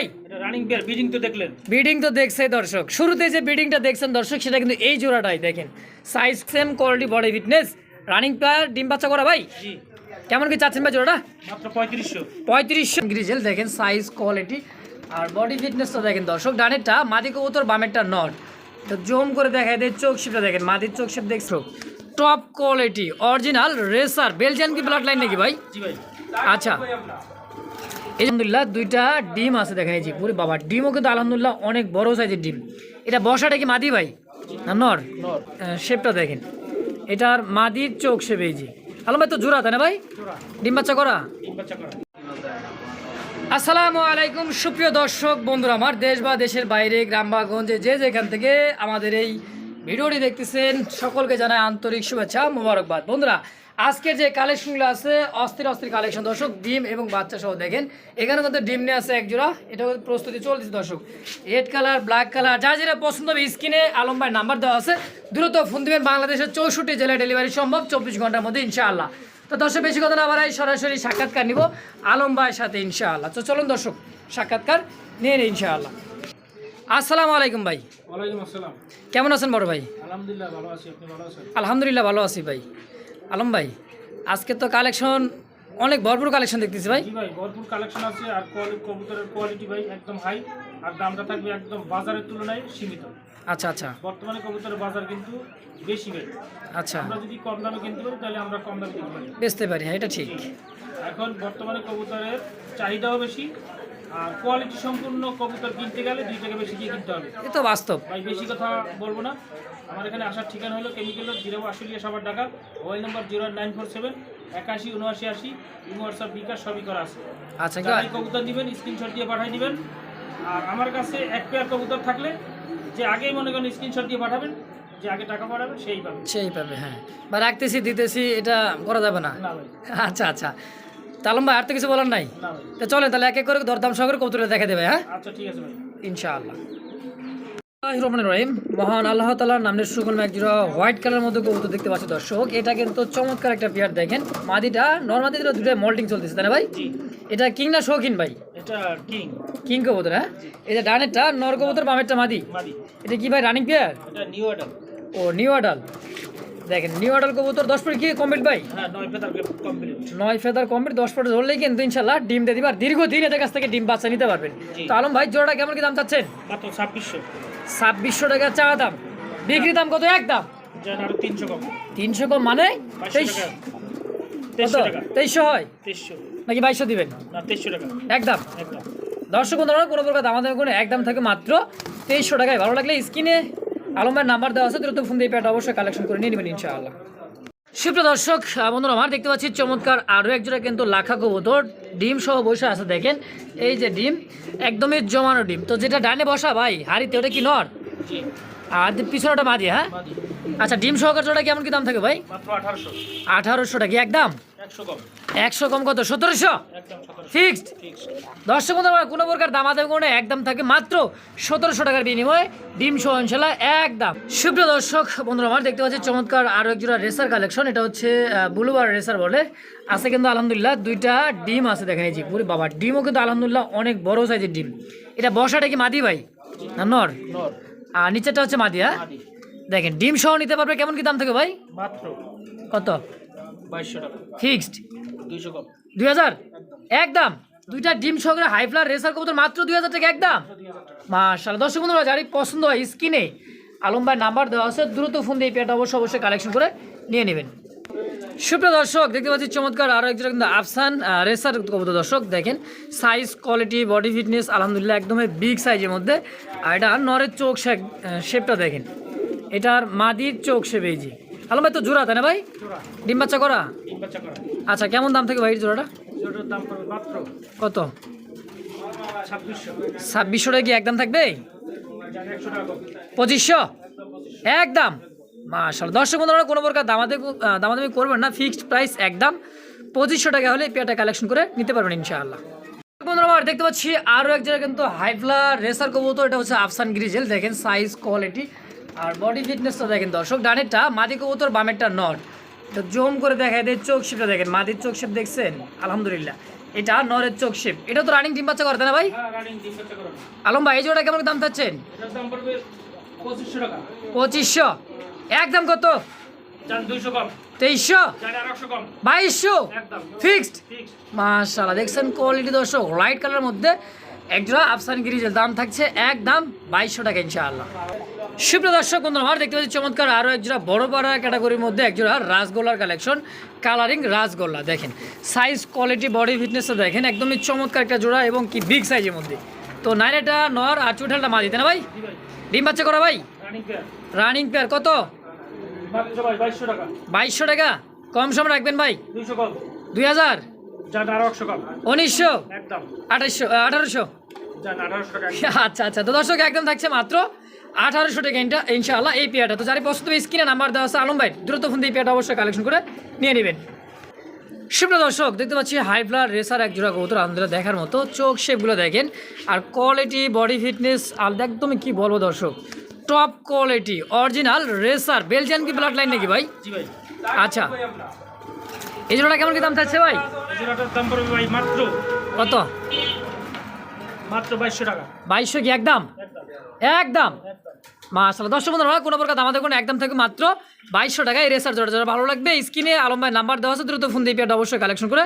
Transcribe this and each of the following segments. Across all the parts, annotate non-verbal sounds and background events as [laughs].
ভাই। Running pair breeding তো দেখলেন। তো দেখছে দর্শক। শুরুতে যে বিডিংটা দেখছেন দর্শক সেটা কিন্তু এই জোড়াটাই দেখেন। Size same quality body fitness running player ডিম বাচ্চা করা ভাই? কেমন কি চাচ্ছেন ভাই জোড়াটা? মাত্র পঁয়ত্রিশশো। পঁয়ত্রিশশো। গ্রিজেল দেখেন সাইজ কোয়ালিটি আর বডি ফিটনেসটা দেখেন দর্শক ডানেরটা মাদি কবুতর বামেরটা নট তো জম করে দেখায় দেয় চোখ শিপটা দেখেন মাদির চোখ শিপ দেখছ? Top quality original racer Belgian কি ব্লাড লাইন নাকি ভাই। আচ্ছা। আলহামদুলিল্লাহ দুইটা ডিম আছে দেখেন এই যে পুরি বাবা ডিমও কিন্তু আলহামদুলিল্লাহ অনেক বড় সাইজের ডিম। এটা বসাটা কি মাদি ভাই? না নর? নর। শেপটা দেখেন। এটার মাদির চোখ শেপ এই যে। আলম ভাই তো জোড়া তাই না ভাই? ডিম বাচ্চা করা? ডিম বাচ্চা করা। আসসালামু আলাইকুম সুপ্রিয় দর্শক বন্ধুরা আমার দেশ বা দেশের বাইরে গ্রাম বা গঞ্জে যে যেখান থেকে আমাদের এই ভিডিওটি দেখতেছেন সকলকে জানায় আন্তরিক শুভেচ্ছা মোবারকবাদ। বন্ধুরা আজকের যে কালেকশনগুলো আছে অস্থির অস্থির কালেকশন দর্শক ডিম এবং বাচ্চা সহ দেখেন। এখানে কিন্তু ডিম নিয়ে আছে এক জোড়া এটা প্রস্তুতি চলতেছে দর্শক। রেড কালার ব্ল্যাক কালার যা যেটা পছন্দ হবে স্ক্রিনে আলম ভাই নাম্বার দেওয়া আছে। দ্রুত ফোন দিবেন বাংলাদেশের চৌষট্টি জেলায় ডেলিভারি সম্ভব চব্বিশ ঘণ্টার মধ্যে ইনশাআল্লাহ। তো দর্শক বেশি কথা না বাড়াই সরাসরি সাক্ষাৎকার নিব আলম ভাইয়ের সাথে ইনশাআল্লাহ। তো চলুন দর্শক সাক্ষাৎকার নিয়ে নিন ইনশাআল্লাহ। আসসালামু আলাইকুম ভাই। ওয়ালাইকুম আসসালাম। কেমন আছেন বড় ভাই? আলহামদুলিল্লাহ ভালো আছি। আপনি ভালো আছেন? আলহামদুলিল্লাহ ভালো আছি ভাই। আলম ভাই আজকে তো কালেকশন অনেক ভরপুর কালেকশন দেখতেছি ভাই। জি ভাই ভরপুর কালেকশন আছে আর কোয়ালিটি কবুতরের কোয়ালিটি ভাই একদম হাই আর দামটা থাকবে একদম বাজারের তুলনায় সীমিত। আচ্ছা আচ্ছা। বর্তমানে কবুতরের বাজার কিন্তু বেশি ভাই। আচ্ছা। আমরা যদি কম দামে কিনতে পারি তাহলে আমরা কম দামে কিনতে পারি। বেচতে পারি হ্যাঁ এটা ঠিক। এখন বর্তমানে কবুতরের চাহিদাও বেশি আর কোয়ালিটি সম্পূর্ণ কবুতর কিনতে গেলে দুই টাকা বেশি দিয়ে কিনতে হবে। এ তো বাস্তব। ভাই বেশি কথা বলব না। আমার এখানে আসার ঠিকানা হলো chemical zero Ashulia Savar Dhaka mobile number zero nine four seven একাশি উনআশি আশি হোয়াটসঅ্যাপ বিকাশ সবই করা আছে। আচ্ছা কবুতর দিবেন স্ক্রিনশট দিয়ে পাঠিয়ে দিবেন। আর আমার কাছে এক পেয়ার কবুতর থাকলে যে আগেই মনে করেন স্ক্রিনশট দিয়ে পাঠাবেন যে আগে টাকা পাঠাবেন সেই পাবে। সেই পাবে হ্যাঁ। বা রাখতেছি দিতেছি এটা করা যাবে না। আচ্ছা আচ্ছা। তালম ভাই আর তো কিছু বলার নাই? তো চলেন তাহলে এক এক করে দরদাম সহকারে কৌতুলে দেখা দেবে হ্যাঁ? আচ্ছা ঠিক আছে ভাই। ইনশাআল্লাহ। রহমান রহিম। মহান আল্লাহ তালার নামের সুগল একজোড়া হোয়াইট কালার মধ্যে কবুতর দেখতে পাচ্ছি দর্শক। এটা কিন্তু চমৎকার একটা পেয়ার দেখেন। মাদিটা নর্মাদি দুটো মল্টিং চলতেছে তাই না ভাই? এটা কিং না শৌখিন ভাই? এটা কিং। কিং কবুতর হ্যাঁ? এটা ডানেরটা নর কবুতর বামেরটা মাদি? মাদি। এটা কি ভাই রানিং পেয়ার এটা নিউ অর্ডার ও নিউ আডাল দেখেন নিউ আডাল কবুতর দশ ফুট কি কমপ্লিট ভাই? হ্যাঁ নয় ফেদার কমপ্লিট দশ ফুট ধরলেই কিন্তু ইনশাল্লাহ ডিম দিয়ে দিবার দীর্ঘদিন এদের কাছ থেকে ডিম বাচ্চা নিতে পারবেন। তো আলম ভাই জোড়াটা কেমন কি দাম চাচ্ছেন? ছাব্বিশশো। ছাব্বিশশো টাকা চা দাম। বিক্রি দাম কত? এক দাম। তিনশো কম। তিনশো কম মানে? তেইশশো হয়? নাকি বাইশশো দিবেন? একদম দর্শক বন্ধুরা কোনো প্রকার দামাদামি করে একদম থাকে মাত্র তেইশশো টাকায়। ভালো লাগলে স্ক্রিনে আলম ভাইয়ের নাম্বার দেওয়া আছে দ্রুত ফোন দিয়ে পেটা অবশ্যই কালেকশন করে নিয়ে নেবেন ইনশাআল্লাহ। সুপ্রিয় দর্শক বন্ধুরা আমার দেখতে পাচ্ছি চমৎকার আরও একজোড়া কিন্তু লাখা কবুতর। ডিম সহ বসে আছে, দেখেন। এই যে ডিম, একদমই জমানো ডিম। তো যেটা ডানে বসা, ভাই, হাড়িতে, ওটা কি নর? আর পিছনে ওটা মাদি হ্যাঁ? আচ্ছা ডিম সহকার জোড়া কেমন কি দাম থাকে ভাই? আঠারোশো। টাকা একদম একশো কম। কত? সতেরোশো? ফিক্সড? ফিক্স দর্শক বন্ধুরা কোনো প্রকার দামাদামি কোনো একদম থাকে মাত্র সতেরোশো টাকার বিনিময়ে। ডিম সহ ইনশাল্লাহ একদম সুপ্রিয় দর্শক বন্ধুরা আমার দেখতে পাচ্ছি চমৎকার আরও একজোড়া রেসার কালেকশন এটা হচ্ছে বুলুবার রেসার বলে। আছে কিন্তু আলহামদুলিল্লাহ দুইটা ডিম আছে দেখা যাচ্ছে পুরি বাবা ডিমও কিন্তু আলহামদুলিল্লাহ অনেক বড় সাইজের ডিম। এটা বসাটা কি মাদি ভাই? না নর? নর। আর নিচেরটা হচ্ছে মাদি হ্যাঁ? দেখেন ডিম সহ নিতে পারবে কেমন কি দাম থাকে ভাই? মাত্র কত? বাইশশো টাকা। ফিক্সড? দুইশো কম। দুই হাজার? একদম। দুইটা ডিম সহকারে হাই ফ্লার রেসার কবুতর মাত্র দুই হাজার টাকা একদম? মাশাল দর্শক বন্ধুরা যারই পছন্দ হয় স্কিনে আলম ভাই নাম্বার দেওয়া আছে দ্রুত ফোন দিয়ে পেয়েটা অবশ্যই অবশ্যই কালেকশন করে নিয়ে নেবেন। সুপ্রিয় দর্শক দেখতে পাচ্ছি চমৎকার আরও একজন কিন্তু আফসান রেসার কবুতর। দর্শক দেখেন সাইজ কোয়ালিটি বডি ফিটনেস আলহামদুলিল্লাহ একদমই বিগ সাইজের মধ্যে। আর এটা নরের চোখ শেপটা দেখেন। এটার মাদির চোখ শেপ এই যে। আলম ভাই তো জোড়া তাই না ভাই? ডিম বাচ্চা করা? আচ্ছা কেমন দাম থেকে ভাই জোড়াটা? কত? ছাব্বিশশো। টাকা কি একদম থাকবে? পঁচিশশো? একদম। মাশাল দর্শক বন্ধুরা কোনো প্রকার দামাদে দামাদামি করবেন না। ফিক্সড প্রাইস একদম পঁচিশশো টাকা হলে পেয়াটা কালেকশন করে নিতে পারবেন ইনশাআল্লাহ। বন্ধুরা আমার দেখতে পাচ্ছি আরও এক জায়গায় কিন্তু হাইফ্লা রেসার কবুতর এটা হচ্ছে আফসান গ্রিজেল। দেখেন সাইজ কোয়ালিটি আর বডি ফিটনেসটা দেখেন দর্শক। ডানেরটা মাদি কবুতর বামেরটা নট তো জম করে দেখায় দেয় চোখ শেপটা দেখেন। মাদির চোখ শেপ দেখছেন? আলহামদুলিল্লাহ। এটা নরের চোখ শেপ এটা তো রানিং ডিম বাচ্চা করতে না ভাই? হ্যাঁ আলম ভাই এই জোড়া কেমন দাম চাচ্ছেন? টাকা। পঁচিশশো। একদম কত? তেইশশো? বাইশশো? ফিক্সড? দেখছেন কোয়ালিটি দর্শক লাইট কালারের মধ্যে একজোড়া আফসান গিরিজের দাম থাকছে এক দাম বাইশশো টাকা ইনশাআল্লাহ। সুপ্রিয় দর্শক বন্ধুরা আমার দেখতে পাচ্ছি চমৎকার আরও একজোড়া বড় পাড়া ক্যাটাগরির মধ্যে একজোড়া রাসগোল্লার কালেকশন কালারিং রাসগোল্লা দেখেন। সাইজ কোয়ালিটি বডি ফিটনেসটা দেখেন একদমই চমৎকার একটা জোড়া এবং কি বিগ সাইজের মধ্যে। তো নাইনেটা নর আর চুঠালটা মা দিতে না ভাই? ডিম বাচ্চা করা ভাই? রানিং পেয়ার কত? বাইশশো টাকা। কম সম রাখবেন ভাই? দুই হাজার? উনিশশো? আঠাশশো আঠারোশো? আচ্ছা আচ্ছা তো দর্শক একদম থাকছে মাত্র আঠারোশো টাকা ইনটা ইনশাআল্লাহ এই তো যারা পছন্দ স্ক্রিনে নাম্বার দেওয়া আছে আলম ভাই দ্রুত ফোন দিয়ে এই অবশ্যই কালেকশন করে নিয়ে নেবেন। সুপ্রিয় দর্শক দেখতে পাচ্ছি হাই রেসার এক জোড়া কবুতর দেখার মতো। চোখ শেপগুলো দেখেন। আর কোয়ালিটি বডি ফিটনেস আর একদমই কি বলব দর্শক? Top quality original racer Belgian কি ব্লাড লাইন নাকি ভাই? আচ্ছা। এই জোড়াটা কেমন কি দাম থাকছে ভাই? দাম পড়বে ভাই মাত্র কত? মাত্র বাইশশো টাকা। বাইশশো কি একদম? একদম। মাশাল্লাহ দর্শক বন্ধুরা কোনো প্রকার আমাদের কোনো একদম থেকে মাত্র বাইশশো টাকায় রেসার জোড়া যারা ভালো লাগবে স্ক্রিনে আলম ভাই নাম্বার দেওয়া আছে দ্রুত ফোন দিয়ে পেয়ারটা অবশ্যই কালেকশন করে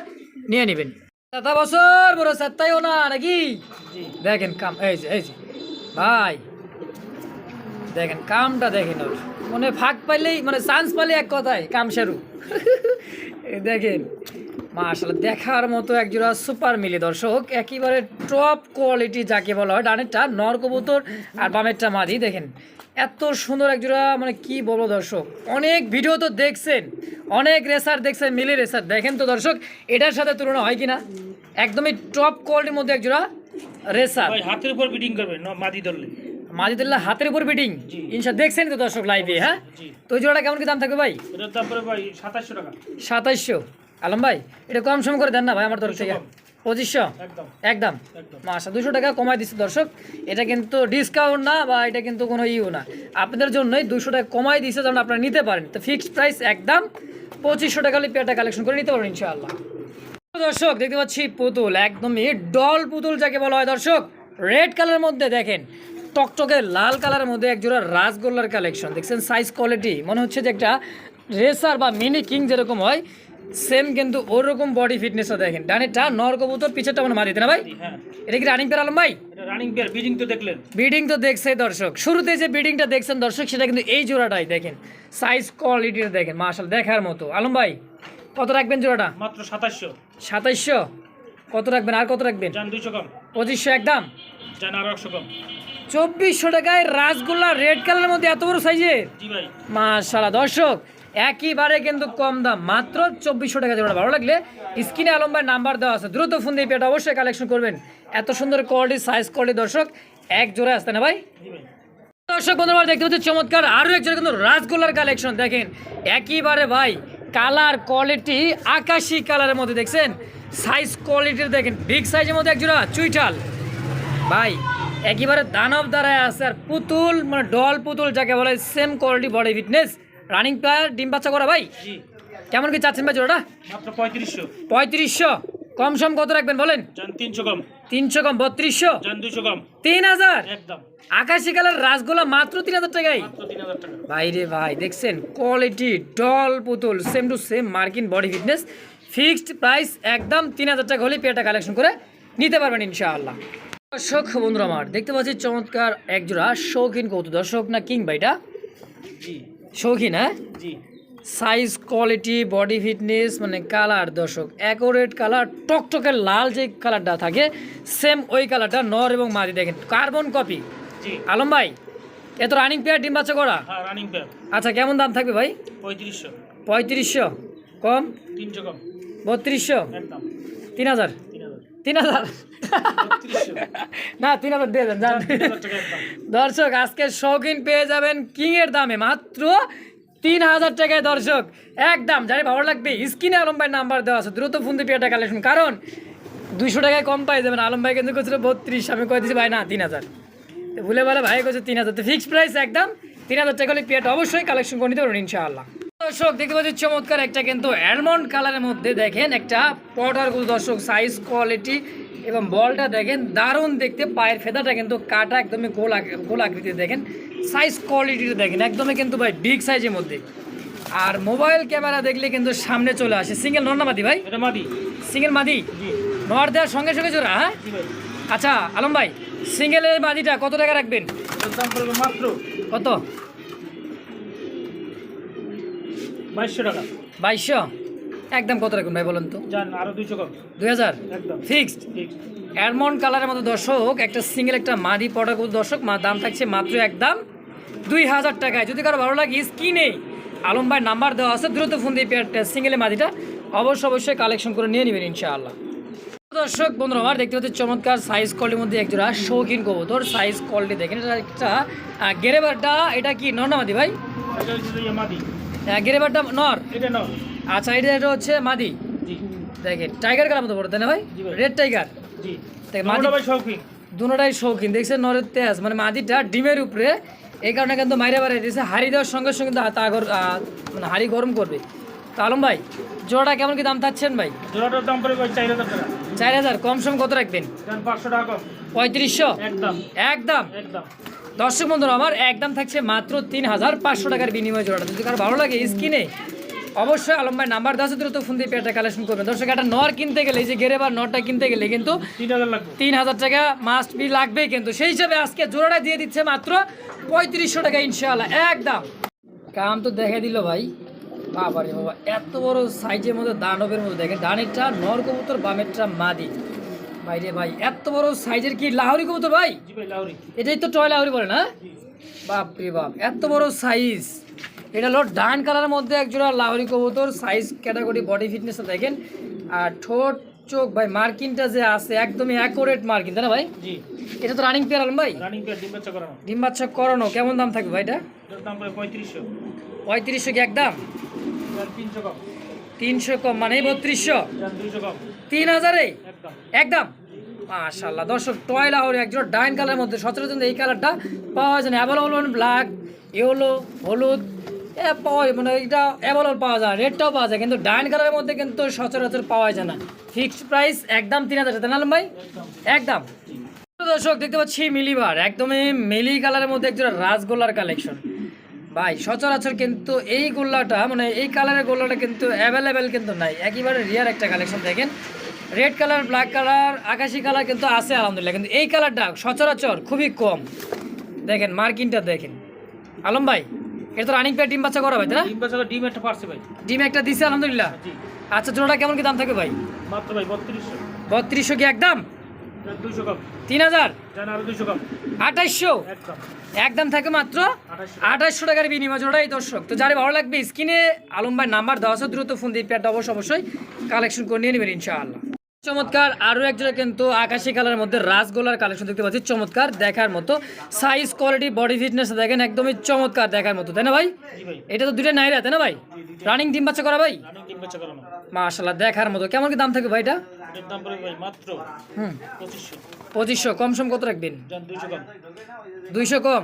নিয়ে নেবেন। দাদা বছর বড় সাত্তাইও না নাকি? দেখেন কাম এই যে এই যে। ভাই। দেখেন, কামটা দেখেন ওর। মানে ফাঁক পাইলেই মানে চান্স পাইলে এক কথায়, কাম সারু। দেখেন মাশাল্লাহ দেখার মতো একজোড়া সুপার মিলি দর্শক, একেবারে টপ কোয়ালিটি যাকে বলা হয়, ডানেরটা নর কবুতর আর বামেরটা মাদি। দেখেন, এত সুন্দর একজোড়া মানে কি বলব দর্শক, অনেক ভিডিও তো দেখছেন, অনেক রেসার দেখছেন, মিলি রেসার দেখেন তো দর্শক, এটার সাথে তুলনা হয় কিনা? একদমই টপ কোয়ালিটির মধ্যে একজোড়া রেসার হাতের উপর বিডিং করবে মাদি ধরলে। মাজিদুল্লাহ হাতের উপর বিটিং ইনশা দেখছেন তো দর্শক লাইভে হ্যাঁ? তো জোড়াটা কেমন কি দাম থাকবে ভাই? সাতাশশো টাকা। আলম ভাই এটা কম সম করে দেন না ভাই আমার তরফ থেকে? পঁচিশশো? একদম। মাসা দুশো টাকা কমাই দিচ্ছে দর্শক। এটা কিন্তু ডিসকাউন্ট না বা এটা কিন্তু কোনো ইউ না। আপনাদের জন্যই দুশো টাকা কমাই দিচ্ছে যেমন আপনারা নিতে পারেন। তো ফিক্সড প্রাইস একদম পঁচিশশো টাকা হলে পেয়ারটা কালেকশন করে নিতে পারেন ইনশাআল্লাহ। দর্শক দেখতে পাচ্ছি পুতুল একদমই ডল পুতুল যাকে বলা হয় দর্শক। রেড কালারের মধ্যে দেখেন টকটকে লাল কালারের মধ্যে এক জোড়া রাসগোল্লার কালেকশন দেখছেন সাইজ কোয়ালিটি মনে হচ্ছে যে একটা রেসার বা মিনি কিং যেরকম হয় সেম কিন্তু ওরকম বডি ফিটনেসটা দেখেন। ডানেরটা নর কবুতর পিছেরটা মানে মারিতে না ভাই? হ্যাঁ। এটা কি রানিং পেয়ার আলম ভাই? এটা রানিং পেয়ার বিডিং তো দেখলেন। বিডিং তো দেখছে দর্শক। শুরুতে যে বিডিংটা দেখছেন দর্শক সেটা কিন্তু এই জোড়াটাই দেখেন। সাইজ কোয়ালিটিটা দেখেন মার্শাল দেখার মতো। আলম ভাই কত রাখবেন জোড়াটা? মাত্র সাতাশশো। সাতাইশশো কত রাখবেন আর কত রাখবেন? দুইশো কম। পঁচিশশো একদম? চব্বিশশো টাকায় রাসগোল্লা রেড কালারের মধ্যে এত বড় সাইজের মাশাল্লাহ দর্শক একইবারে কিন্তু কম দাম। মাত্র চব্বিশশো টাকা জোড়া। ভালো লাগলে স্ক্রিনে আলম ভাই নাম্বার দেওয়া আছে। দ্রুত ফোন দিয়ে পেটা অবশ্যই কালেকশন করবেন। এত সুন্দর কোয়ালিটি সাইজ কোয়ালিটি দর্শক এক জোড়া আসতে না ভাই? দর্শক বন্ধুরা দেখতে হচ্ছে চমৎকার আরও এক জোড়া কিন্তু রাসগোল্লার কালেকশন দেখেন একইবারে ভাই কালার কোয়ালিটি আকাশি কালারের মধ্যে দেখছেন? সাইজ কোয়ালিটি দেখেন বিগ সাইজের মধ্যে এক জোড়া চুইটাল ভাই একেবারে দানব দ্বারায় আছে আর পুতুল মানে ডল পুতুল যাকে বলে same quality body fitness running player ডিম বাচ্চা করা ভাই? কেমন কি চাচ্ছেন ভাই জোড়াটা? মাত্র পঁয়ত্রিশশো। পঁয়ত্রিশশো। কম সম কত রাখবেন বলেন? তিনশো কম। তিনশো কম বত্রিশশো? দুইশো কম। তিন হাজার? একদম। আকাশি কালার রাসগোল্লা মাত্র তিন হাজার টাকায়? মাত্র টাকা। ভাই রে ভাই দেখছেন? কোয়ালিটি ডল পুতুল সেম টু সেম মার্কিন বডি ফিটনেস ফিক্সড প্রাইস একদম তিন হাজার টাকা হলে পেটা কালেকশন করে নিতে পারবেন ইনশাআল্লাহ। দর্শক বন্ধুরা আমার দেখতে পাচ্ছি চমৎকার একজোড়া শৌখিন কৌতু দর্শক না কিং ভাইটা জি। শৌখিন হ্যাঁ? সাইজ কোয়ালিটি বডি ফিটনেস মানে কালার দর্শক অ্যাকোরেট কালার টকটকে লাল যে কালারটা থাকে সেম ওই কালারটা নর এবং মাদি দেখেন। কার্বন কপি আলম ভাই এত রানিং পেয়ার ডিম বাচ্চা করা? হ্যাঁ রানিং পেয়ার আচ্ছা কেমন দাম থাকবে ভাই? পঁয়ত্রিশশো। পঁয়ত্রিশশো। কম? তিনশো কম। বত্রিশশো। তিন হাজার। তিন হাজার। না, তিন হাজার দিয়ে দেন, যান। দর্শক, আজকে শৌখিন পেয়ে যাবেন কিংয়ের দামে। মাত্র তিন হাজার টাকায় দর্শক। একদম জানি ভালো লাগবে। স্ক্রিনে আলম ভাই নাম্বার দেওয়া আছে, দ্রুত ফোন দিয়ে পেটা কালেকশন কারণ দুশো টাকায় কম পাই যাবেন। আলম ভাই কিন্তু করছিল বত্রিশ, আমি কয়ে দিচ্ছি ভাই, না, তিন হাজার। ভুলে বলে ভাই করছে তিন হাজার। তো ফিক্সড প্রাইস একদম তিন হাজার টাকা হলে পেট অবশ্যই কালেকশন করে নিতে পারবেন, ইনশাআল্লাহ। দর্শক দেখতে পাচ্ছি চমৎকার একটা কিন্তু অ্যালমন্ড কালারের মধ্যে দেখেন একটা পটারগুলো দর্শক সাইজ কোয়ালিটি এবং বলটা দেখেন দারুণ দেখতে। পায়ের ফেদাটা কিন্তু কাটা একদমই গোল আক- গোল আকৃতির দেখেন। সাইজ কোয়ালিটিটা দেখেন একদমই কিন্তু ভাই বিগ সাইজের মধ্যে। আর মোবাইল ক্যামেরা দেখলে কিন্তু সামনে চলে আসে। সিঙ্গেল নর না মাদি ভাই? মাদি। সিঙ্গেল মাদি? নর দেওয়ার সঙ্গে সঙ্গে জোড়া হ্যাঁ? আচ্ছা আলম ভাই সিঙ্গেলের মাদিটা কত টাকা রাখবেন? মাত্র। কত? বাইশশো টাকা। বাইশশো? একদম কত রাখবেন ভাই বলুন তো? যান আরও দুইশো কম। দুই হাজার? একদম। ফিক্সড? অ্যালমন্ড কালারের মতো দর্শক একটা সিঙ্গেল একটা মাদি পটাকুল দর্শক দাম থাকছে মাত্র একদম দুই হাজার টাকায়। যদি কারও ভালো লাগে স্কিনে আলম ভাই নাম্বার দেওয়া আছে দ্রুত ফোন দিয়ে সিঙ্গেলের মাদিটা অবশ্যই অবশ্যই কালেকশন করে নিয়ে নেবেন ইনশাআল্লাহ। দর্শক বন্ধুরা আমার দেখতে পাচ্ছি চমৎকার সাইজ কোয়ালিটির মধ্যে একজোড়া শৌখিন কবুতর। সাইজ কোয়ালিটি দেখেন এটা একটা গেরেবারটা এটা কি নর মাদি। ভাই আহ, গেরেবারটা নর? এটা নাও আচ্ছা এটা এটা হচ্ছে মাদি। জি। দেখেন টাইগার কালার মতো পড়ে তাই না ভাই? রেড টাইগার জি। মাদি ভাই শৌখিন। দুটাই শৌখিন। দেখছেন নরের তেজ। মানে মাদিটা ডিমের উপরে এই কারণে কিন্তু মাইরে বাড়াই দিয়েছে। হাড়ি দেওয়ার সঙ্গে সঙ্গে কিন্তু তা মানে হাড়ি গরম করবে। তো আলম ভাই জোড়াটা কেমন কি দাম চাচ্ছেন ভাই? জোড়াটার দাম পড়বে চার হাজার টাকা। চার হাজার কম সম কত রাখবেন? পাঁচশো টাকা পঁয়ত্রিশশো? একদম। একদম? একদম। দর্শক বন্ধুরা আমার একদম থাকছে মাত্র তিন হাজার পাঁচশো টাকার বিনিময়ে জোড়াটা। যদি কারও ভালো লাগে স্কিনে অবশ্যই আলম ভাই নাম্বার আছে দ্রুত ফোন দিয়ে পেয়ারটা কালেকশন করবেন। দর্শক একটা নর কিনতে গেলে এই যে গেরে বা নরটা কিনতে গেলে কিন্তু তিন হাজার টাকা মাস্ট বি লাগবে কিন্তু। সেই হিসাবে আজকে জোড়াটা দিয়ে দিচ্ছে মাত্র পঁয়ত্রিশশো টাকা ইনশাআল্লাহ একদম কাম তো দেখে দিল ভাই। বাবা রে বাবা এত বড় সাইজের মধ্যে দানবের মধ্যে দেখেন ডানেরটা নর কবুতর বামেরটা মাদি। ভাই রে ভাই এত বড় সাইজের কি লাহরি কবুতর ভাই? এটাই তো টয় লাহরি বলে না? বাপ রে বাপ এত বড় সাইজ এটা হলো ডান কালারের মধ্যে একজোড়া লাহরি কবুতর সাইজ ক্যাটাগরি বডি ফিটনেস দেখেন। আর ঠোঁট চোখ ভাই মার্কিনটা যে আছে একদমই অ্যাকোরেট মার্কিন তাই না ভাই? এটা তো রানিং পেয়ার আলম ভাই? ডিম বাচ্চা করানো। কেমন দাম থাকবে ভাই এটা? পঁয়ত্রিশশো। পঁয়ত্রিশশো কি একদম? তিনশো তিনশো কম মানে বত্রিশশো। কম। তিন হাজারে? একদম। একদম? মাশাল্লাহ দর্শক টয়লা লাহোর একজন ডাইন কালারের মধ্যে সচরাচর এই কালারটা পাওয়া যায় না। অ্যাভেলেবল মানে ব্ল্যাক ইয়েলো হলুদ এ পাওয়া যায় মানে এটা অ্যাভেলেবল পাওয়া যায় রেডটাও পাওয়া যায় কিন্তু ডাইন কালারের মধ্যে কিন্তু সচরাচর পাওয়া যায় না। ফিক্সড প্রাইস একদম তিন হাজার তাই না ভাই? একদম। দর্শক দেখতে পাচ্ছি মিলিবার একদমই মিলি কালারের মধ্যে একজন রাজগোল্লার কালেকশন ভাই সচরাচর কিন্তু এই গোল্লাটা মানে এই কালারের গোল্লাটা কিন্তু অ্যাভেলেবেল কিন্তু নাই। একেবারে রিয়ার একটা কালেকশন দেখেন। রেড কালার ব্ল্যাক কালার আকাশি কালার কিন্তু আছে আলহামদুলিল্লাহ। কিন্তু এই কালারটা সচরাচর খুবই কম। দেখেন মার্কিনটা দেখেন। আলম ভাই এটা তো রানিং পেয়ার ডিম বাচ্চা করা ভাই তাই ডিম বাচ্চা ডিম একটা পারছে ভাই। ডিম একটা দিছে আলহামদুলিল্লাহ। আচ্ছা জোড়াটা কেমন কি দাম থাকে ভাই? মাত্র ভাই বত্রিশশো। বত্রিশশো কি একদম? কম। তিন হাজার? কম। আঠাইশশো? একদম। থাকে মাত্র? আঠাশশো টাকার বিনিময় জোড়াই দর্শক। তো যারা ভালো লাগবে স্ক্রিনে আলম ভাই নাম্বার দেওয়া আছে দ্রুত ফোন দিয়ে অবশ্যই অবশ্যই কালেকশন করে নিয়ে নেবেন ইনশাআল্লাহ। চমৎকার। আরও একজোড়া কিন্তু আকাশি কালারের মধ্যে রাসগোলার কালেকশন দেখতে পাচ্ছি। চমৎকার দেখার মতো। সাইজ কোয়ালিটি বডি ফিটনেস দেখেন একদমই চমৎকার দেখার মতো। তাই না ভাই? এটা তো দুটো নাইরা তাই না ভাই? রানিং ডিম বাচ্চা করা ভাই? মাশাল্লাহ দেখার মতো। কেমন কি দাম থাকবে পড়বে ভাই এটা হুম। পঁচিশশো। কম সম কত রাখবেন? দুইশো কম।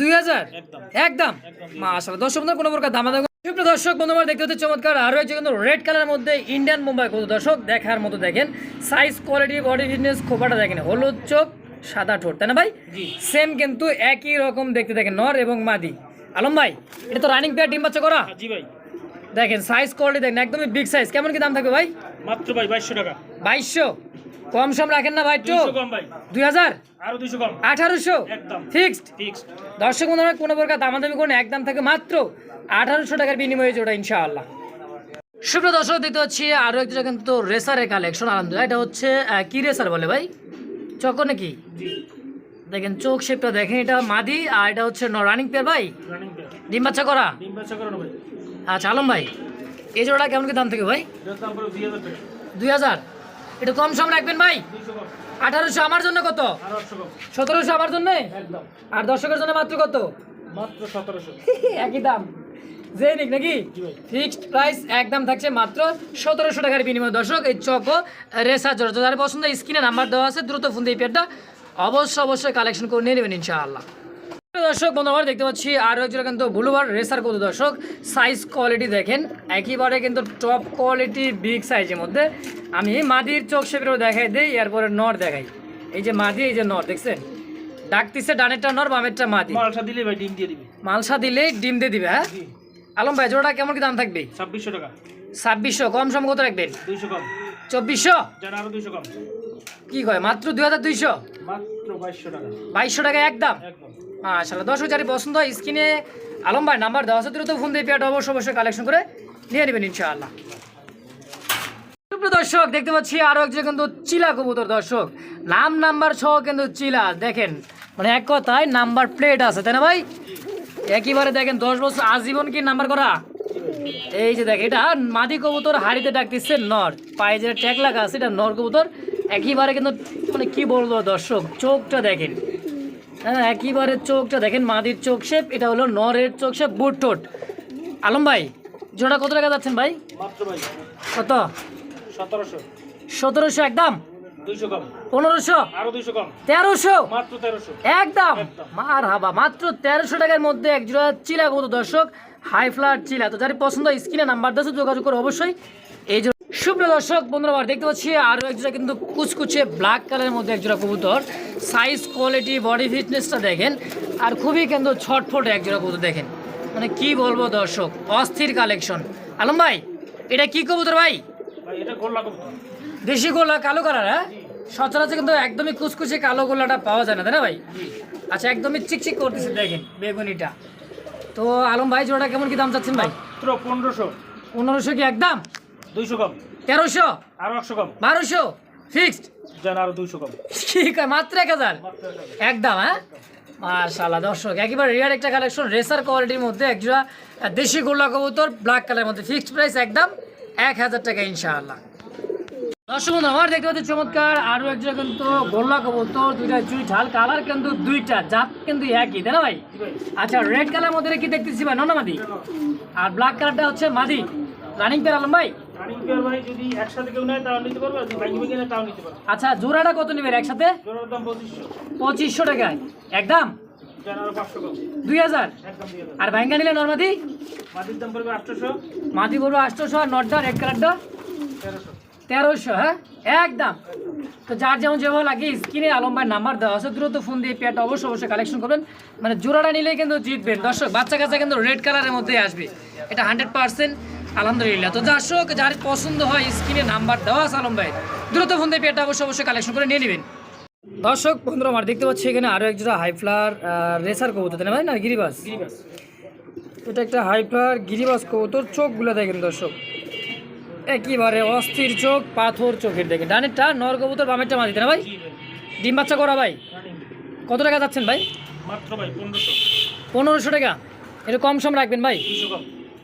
দুই হাজার? একদম। একদম। মাশাআল্লাহ কোনো প্রকার দামাদামি সুপ্রিয় দর্শক বন্ধু আমার দেখতে হচ্ছে চমৎকার আরও একজন কিন্তু রেড কালারের মধ্যে ইন্ডিয়ান মুম্বাই কত দর্শক দেখার মতো দেখেন সাইজ কোয়ালিটি বডি ফিটনেস খোপাটা দেখেন হলুদ চোখ সাদা ঠোঁট তাই না ভাই? সেম কিন্তু একই রকম দেখতে দেখেন নর এবং মাদি। আলম ভাই এটা তো রানিং পেয়ার ডিম বাচ্চা করা? হ্যাঁ, জি ভাই। দেখেন সাইজ কোয়ালিটি দেখেন একদমই বিগ সাইজ কেমন কি দাম থাকবে ভাই? মাত্র ভাই বাইশশো টাকা। বাইশশো? কম সম রাখেন না ভাই তো দুই হাজার আঠারোশো? ফিক্সড দর্শক বন্ধুরা কোনো প্রকার দামাদামি করুন একদম থাকে মাত্র আঠারোশো টাকার বিনিময়ে জোড়া ইনশাআল্লাহ। সুপ্রিয় দর্শক দেখতে হচ্ছে আরও একটা কিন্তু রেসারের কালেকশন আলহামদুলিল্লাহ। এটা হচ্ছে কি রেসার বলে ভাই? চকো নাকি? দেখেন চোখ শেপটা দেখেন এটা মাদি আর এটা হচ্ছে রানিং পেয়ার ভাই? ডিম বাচ্চা করা? আচ্ছা আলম ভাই এই জোড়াটা কেমন কি দাম থাকে ভাই? দুই হাজার এটা কম সম রাখবেন ভাই? আঠারোশো আমার জন্য কত? সতেরোশো আমার জন্য? আর দর্শকের জন্য মাত্র কত? মাত্র সতেরোশো। [laughs] একই দাম। যে নিক? ফিক্সড প্রাইস একদম থাকছে মাত্র সতেরোশো টাকার বিনিময়। দর্শক এই চকো রেসা জোর যাদের পছন্দ স্ক্রিনে নাম্বার দেওয়া আছে দ্রুত ফোন দিয়ে পেটটা অবশ্যই অবশ্যই কালেকশন করে নিয়ে নেবেন ইনশাআল্লাহ। দর্শক বন্ধু আমরা দেখতে পাচ্ছি আরও একজন কিন্তু ব্লুবার রেসার কত দর্শক সাইজ কোয়ালিটি দেখেন একেবারে কিন্তু টপ কোয়ালিটি বিগ সাইজের মধ্যে। আমি মাদির চোখ সেপেরও দেখাই দিই এরপরে নর দেখাই। এই যে মাদি এই যে নর দেখছেন? ডাকতিছে ডানেরটা নর বামেরটা মাদি। মালসা দিলে ভাই ডিম দিয়ে দিবি। মালসা দিলেই ডিম দিয়ে দিবে হ্যাঁ? আলম ভাই জোড়াটা কেমন কি দাম থাকবে? ছাব্বিশশো টাকা। ছাব্বিশশো কম সম কত রাখবেন? দুইশো কম। চব্বিশশো? আরও দুইশো কম। কি কয় মাত্র দুই হাজার দুইশো? মাত্র বাইশশো টাকা। বাইশশো টাকা একদম? মাশাআল্লাহ দর্শক যারা পছন্দ হয় স্ক্রিনে আলম ভাই নাম্বার দেওয়া আছে দ্রুত ফোন দিয়ে পেয়ারটা অবশ্যই অবশ্যই কালেকশন করে নিয়ে নেবেন ইনশাআল্লাহ। দর্শক দেখতে পাচ্ছি আরও একজন কিন্তু চিলা কবুতর দর্শক। নাম নাম্বার সহ কিন্তু চিলা। দেখেন মানে এক কথায় নাম্বার প্লেট আছে তাই না ভাই? একেবারে দেখেন দশ বছর আজীবন কি নাম্বার করা? এই যে দেখ এটা মাদি কবুতর হাড়িতে ডাকতেছে নর। পায়ে যে ট্যাগ লাগা আছে এটা নর কবুতর। একইবারে কিন্তু মানে কি বলব দর্শক চোখটা দেখেন। হ্যাঁ একেবারে চোখটা দেখেন মাদির চোখ শেপ এটা হলো নরের চোখ শেপ বুট টোট আলম ভাই জোড়া কত টাকা যাচ্ছেন ভাই। কত? সতেরোশো। সতেরোশো একদম? পনেরোশো? তেরোশো? মাত্র একদম? একদম। মার হাবা মাত্র তেরোশো টাকার মধ্যে এক জোড়া চিলা কত দর্শক হাই চিলা। তো যার পছন্দ স্ক্রিনে নাম্বার যোগাযোগ করে অবশ্যই। এই সুপ্রিয় দর্শক বন্ধুরা দেখতে পাচ্ছি আরও এক জোড়া কিন্তু কুচকুচে ব্ল্যাক কালারের মধ্যে এক জোড়া কবুতর। সাইজ কোয়ালিটি বডি ফিটনেসটা দেখেন। আর খুবই কিন্তু ছটফট একজোড়া কবুতর দেখেন। মানে কি বলব দর্শক অস্থির কালেকশন আলম ভাই এটা কি কবুতর ভাই? ভাই এটা গোল্লা দেশি গোলা কালো কালার হ্যাঁ? সচরাচর কিন্তু একদমই কুচকুচে কালো গোলাটা পাওয়া যায় না তাই না ভাই? আচ্ছা একদমই চিকচিক করতেছে দেখেন বেগুনিটা। তো আলম ভাই জোড়াটা কেমন কি দাম চাচ্ছেন ভাই? মাত্র পনেরোশো। পনেরোশো কি একদম? দুইশো কম। তেরোশো? আরও একশো কম। বারোশো? ফিক্সড? যেন আরও দুইশো কম। ঠিক আছে মাত্র এক হাজার? এক হাজার। একদম হ্যাঁ? মার্শাল্লাহ দর্শক একেবারে রিয়ার একটা কালেকশন রেসার কোয়ালিটির মধ্যে একজোড়া দেশি গোল্লা কবুতর ব্ল্যাক কালারের মধ্যে। ফিক্সড প্রাইস একদম এক হাজার টাকা ইনশাআল্লাহ। দর্শক বন্ধু আমার দেখতে পাচ্ছি চমৎকার আরও একজোড়া কিন্তু গোল্লা কবুতর দুইটা চুই ঝাল কালার কিন্তু দুইটা জাত কিন্তু একই তাই না ভাই? আচ্ছা রেড কালার মধ্যে কি দেখতেছি ভাই? ননা মাদি। আর ব্ল্যাক কালারটা হচ্ছে মাদি। রানিং পেয়ার আলম ভাই? আর আচ্ছা জোড়াটা কত নেবেন একসাথে? পঁচিশশো। টাকায়। একদম? আরও দুই হাজার? আর ভাঙ্গা নিলে নর্মাদি দাম পড়বে আটশোশো। আর নটটা রেড কালারটা তেরোশো। তেরোশো হ্যাঁ? একদম। তো যার যেমন যেভাবে লাগে স্ক্রিনে আলম ভাই নাম্বার দেওয়া আছে দ্রুত ফোন দিয়ে পেয়ারটা অবশ্যই অবশ্যই কালেকশন করবেন। মানে জোড়াটা নিলেই কিন্তু জিতবেন দর্শক বাচ্চা কাচ্চা কিন্তু রেড কালারের মধ্যে আসবে। এটা হান্ড্রেড পার্সেন্ট আলহামদুলিল্লাহ। তো দর্শক যার পছন্দ হয় স্ক্রিনে নাম্বার দেওয়া আছে আলম ভাই দ্রুত ফোন দিয়ে পেয়ারটা অবশ্যই অবশ্যই কালেকশন করে নিয়ে নেবেন। দর্শক বন্ধুরা আমার দেখতে পাচ্ছি এখানে আরও এক জোড়া হাই ফ্লার রেসার কবুতর তাই না গিরিবাস। গিরিবাস। এটা একটা হাইপার গিরিবাস কবুতর চোখগুলো দেখেন দর্শক। একেবারে অস্থির চোখ পাথর চোখের দেখেন ডানেরটা নর কবুতর বামেরটা মাদিতে না ভাই? ডিম বাচ্চা করা ভাই? কত টাকা যাচ্ছেন ভাই? মাত্র ভাই পনেরোশো। পনেরোশো টাকা। এটা কম সম রাখবেন ভাই?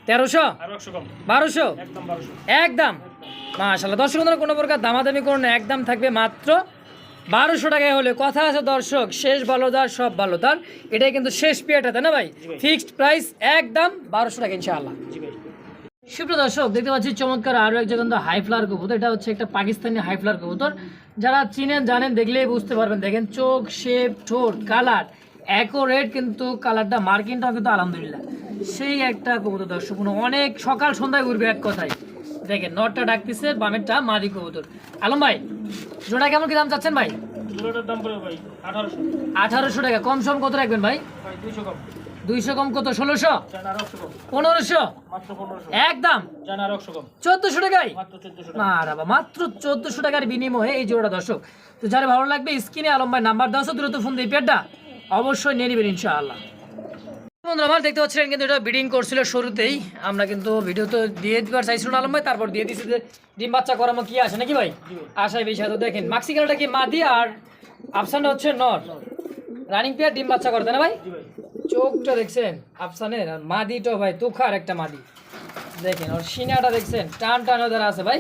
তেরোশো? বারোশো? একদম মাশাল্লাহ দর্শক বন্ধুরা কোনো প্রকার দামাদামি করুন না একদম থাকবে মাত্র বারোশো টাকায় হলে। কথা আছে দর্শক শেষ ভালো তার সব ভালো তার এটাই কিন্তু শেষ পেয়াটা তাই না ভাই? ভাই। ফিক্সড প্রাইস একদম বারোশো টাকা ইনশাআল্লাহ। সুপ্রিয় দর্শক দেখতে পাচ্ছি চমৎকার আরও একজন কিন্তু হাই ফ্লার কবুতর। এটা হচ্ছে একটা পাকিস্তানি হাই ফ্লার কবুতর। যারা চিনেন জানেন দেখলেই বুঝতে পারবেন। দেখেন চোখ শেপ ঠোঁট কালার অ্যাকোরেট কিন্তু কালারটা মার্কিনটাও কিন্তু আলহামদুলিল্লাহ। সেই একটা কবুতর দর্শক অনেক সকাল সন্ধ্যায় ঘুরবে এক কথায়। দেখেন নটটা ডাকতেছে বামেরটা মাদি কবুতর। আলম ভাই জোড়া কেমন কি দাম চাচ্ছেন ভাই? আঠারোশো টাকা কম সম কত রাখবেন ভাই? ভাই দুইশো কম। দুইশো কম কত? ষোলোশো? পনেরোশো? একদম চোদ্দোশো টাকায়? চোদ্দশো মাত্র চোদ্দশো টাকার বিনিময়ে এই জোড়া দর্শক। তো যারা ভালো লাগবে স্ক্রিনে আলম ভাই নাম্বার দাও দ্রুত ফোন দিয়ে পেয়ারটা অবশ্যই নিয়ে নেবেন ইনশাআল্লাহ। বন্ধুরা আমার দেখতে পাচ্ছিলেন কিন্তু এটা বিডিং করছিল শুরুতেই। আমরা কিন্তু ভিডিও তো দিয়ে দিবার চাইছিলাম আলম ভাই তারপর দিয়ে দিছি যে ডিম বাচ্চা করামো কি আসে নাকি ভাই। আশায় বেশি তো দেখেন। মাক্সিকালটা কি মাদি আর আফসানটা হচ্ছে নর? রানিং পেয়ার ডিম বাচ্চা করে তাই না ভাই? চোখটা দেখছেন আফসানের আর মাদিটা ভাই তুখার একটা মাদি। দেখেন ওর সিনাটা দেখছেন টান টান ওদের আছে ভাই।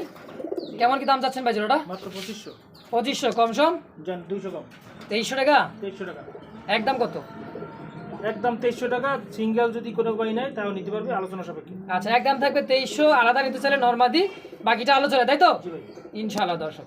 কেমন কি দাম চাচ্ছেন ভাই জোড়াটা? মাত্র পঁচিশশো। পঁচিশশো কম সম? দুইশো কম। তেইশশো টাকা? তেইশশো টাকা। একদম কত? একদম তেইশশো টাকা সিঙ্গেল যদি কোনো ভাই নেয় তাও নিতে পারবে আলোচনা সাপেক্ষে। আচ্ছা একদম থাকবে তেইশশো আলাদা নিতে চাইলে নর্মাদি বাকিটা আলোচনা তাই তো? ইনশাআল্লাহ দর্শক।